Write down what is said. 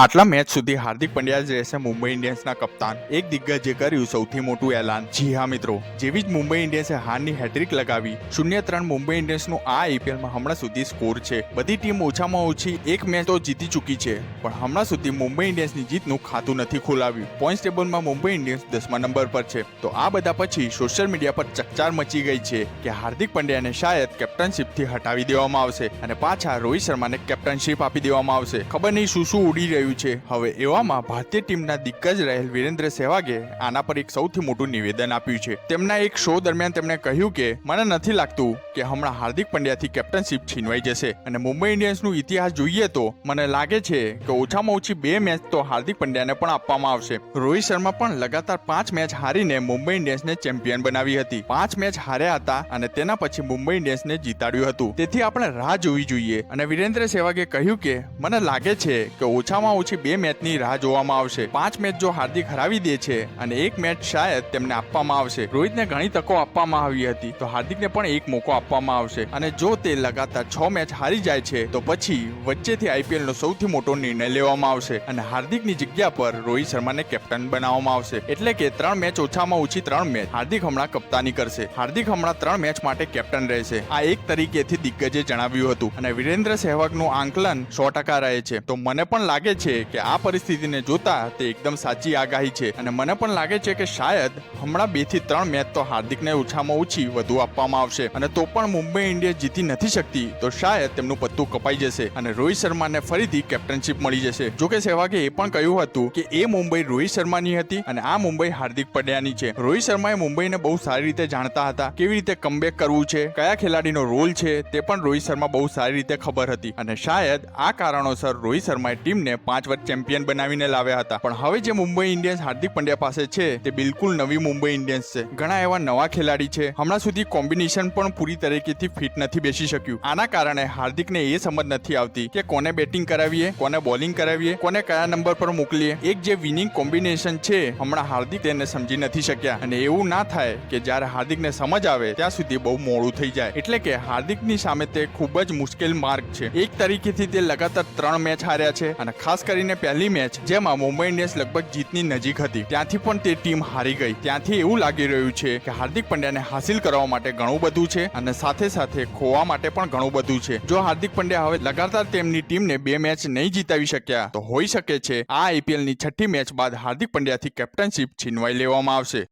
આટલા મેચ સુધી હાર્દિક પંડ્યા જ રહેશે મુંબઈ ઇન્ડિયન્સના કપ્તાન. એક દિગ્ગજે કર્યું સૌથી મોટું એલાન. જી હા મિત્રો, જેવી જ મુંબઈ ઇન્ડિયન્સે હારની હેટ્રિક લગાવી, શૂન્ય ત્રણ મુંબઈ ઇન્ડિયન્સનું આ આઈપીએલમાં હમણાં સુધી સ્કોર છે. બધી ટીમ ઓછામાં ઓછી એક મેચ તો જીતી ચૂકી છે, પણ હમણાં સુધી મુંબઈ ઇન્ડિયન્સની જીતનું ખાતું નથી ખોલાવ્યું. પોઈન્ટ ટેબલમાં મુંબઈ ઇન્ડિયન્સ દસમા નંબર પર છે. તો આ બધા પછી સોશિયલ મીડિયા પર ચકચાર મચી ગઈ છે કે હાર્દિક પંડ્યાને શાયદ કેપ્ટનશીપથી હટાવી દેવામાં આવશે અને પાછા રોહિત શર્માને કેપ્ટનશીપ આપી દેવામાં આવશે. ખબર નહીં શું શું ઉડી રહ્યું છે. હવે એવામાં ભારતીય ટીમના દિગ્ગજ રહેલ વિરેન્દ્ર સહેવાગે આના પર એક સૌથી મોટું નિવેદન આપ્યું છે. તેમના એક શો દરમિયાન તેમણે કહ્યું કે, મને નથી લાગતું કે હમણાં હાર્દિક પંડ્યાથી કેપ્ટનશીપ છીનવાઈ જશે અને મુંબઈ ઇન્ડિયન્સનું ઇતિહાસ જોઈએ તો મને લાગે છે કે ઓછામાં ઓછી બે મેચ તો હાર્દિક પંડ્યાને પણ આપવામાં આવશે. રોહિત શર્મા પણ લગાતાર પાંચ મેચ હારીને મુંબઈ ઇન્ડિયન્સને ચેમ્પિયન બનાવી હતી. પાંચ મેચ હાર્યા હતા અને તેના પછી મુંબઈ ઇન્ડિયન્સને જીતાડ્યું હતું. તેથી આપણે રાહ જોવી જોઈએ. અને વિરેન્દ્ર સહેવાગે કહ્યું કે, મને લાગે છે કે ઓછામાં ઓછી બે મેચની રાહ જોવામાં આવશે. પાંચ મેચ જો હાર્દિક હરાવી દે છે અને એક મેચ શાયદ તેમને આપવામાં આવશે. રોહિતને ઘણી તકો આપવામાં આવી હતી, તો હાર્દિકને પણ એક મોકો આપવામાં આવશે. અને જો તે લગાતાર છ મેચ હારી જાય છે, તો પછી વચ્ચેથી આઈપીએલ નો સૌથી મોટો નિર્ણય લેવામાં આવશે અને હાર્દિકની જગ્યા પર રોહિત શર્માને કેપ્ટન બનાવવામાં આવશે. એટલે કે ત્રણ મેચ ઓછામાં ઓછી ત્રણ મેચ. હાર્દિક હમણાં કપ્તાની કરશે. હાર્દિક હમણાં ત્રણ મેચ માટે કેપ્ટન રહેશે. આ એક તરીકેથી દિગ્ગજે જણાવ્યું હતું. અને વિરેન્દ્ર સહેવાગનું આંકલન સો ટકા રહે છે. તો મને પણ લાગે છે કે આ પરિસ્થિતિને જોતા તે એકદમ સાચી આગાહી છે. અને મને પણ લાગે છે કે શાયદ હમણાં બેથી ત્રણ મેચ તો હાર્દિકને ઓછામાં ઓછી વધુ આપવામાં આવશે. અને તો પણ મુંબઈ ઇન્ડિયન્સ જીતી નથી શકતી, તો શાયદ તેમનું પત્તું કપાઈ જશે અને રોહિત શર્માને ફરીથી કેપ્ટનશીપ મળી જશે. જોકે સહેવાગે એ પણ કહ્યું હતું કે એ મુંબઈ રોહિત શર્માની હતી અને આ મુંબઈ હાર્દિક પંડ્યાની છે. રોહિત શર્માએ મુંબઈને બહુ સારી રીતે જાણતા હતા. કેવી રીતે કમબેક કરવું છે, કયા ખેલાડીનો રોલ છે, તે પણ રોહિત શર્મા બહુ સારી રીતે ખબર હતી. અને શાયદ આ કારણોસર રોહિત શર્માએ ટીમને પાંચ વાર ચેમ્પિયન બનાવીને લાવ્યા હતા. પણ હવે જે મુંબઈ ઇન્ડિયન્સ હાર્દિક પંડ્યા પાસે છે, તે બિલકુલ નવી મુંબઈ ઇન્ડિયન્સ છે. ઘણા એવા નવા ખેલાડી છે. હમણાં સુધી કોમ્બિનેશન પણ પૂરી તરીકેથી ફિટ નથી બેસી શક્યું. આના કારણે હાર્દિકને એ સમજ નથી આવતી કે કોને બેટિંગ કરાવીએ, કોને બોલિંગ કરાવીએ, કોને કયા નંબર પર મોકલીએ. એક જે વિનિંગ કોમ્બિનેશન છે, હમણાં હાર્દિક તેને સમજી નથી શક્યા. અને એવું ના થાય કે જ્યારે હાર્દિકને સમજ આવે, ત્યાં સુધી બહુ મોડું થઈ જાય. એટલે કે હાર્દિકની સામે તે ખૂબ જ મુશ્કેલ માર્ગ છે. એક તરીકેથી તે લગાતાર ત્રણ મેચ હાર્યા છે અને ખાસ કરીને પહેલી મેચ જેમાં મુંબઈ ઇન્ડિયન્સ લગભગ જીતની નજીક હતી. ત્યાંથી પણ તે ટીમ હારી ગઈ. ત્યાંથી એવું લાગી રહ્યું છે કે હાર્દિક પંડ્યાને હાસિલ કરવા માટે ઘણું બધું છે અને સાથે સાથે ખોવા માટે પણ ઘણું બધું છે. જો હાર્દિક પંડ્યા હવે લગાતાર તેમની ટીમને બે મેચ નહીં જીતાવી શક્યા, તો હોઈ શકે છે આ આઈપીએલની છઠ્ઠી મેચ બાદ હાર્દિક પંડ્યાથી કેપ્ટનશીપ છીનવાઈ લેવામાં આવશે.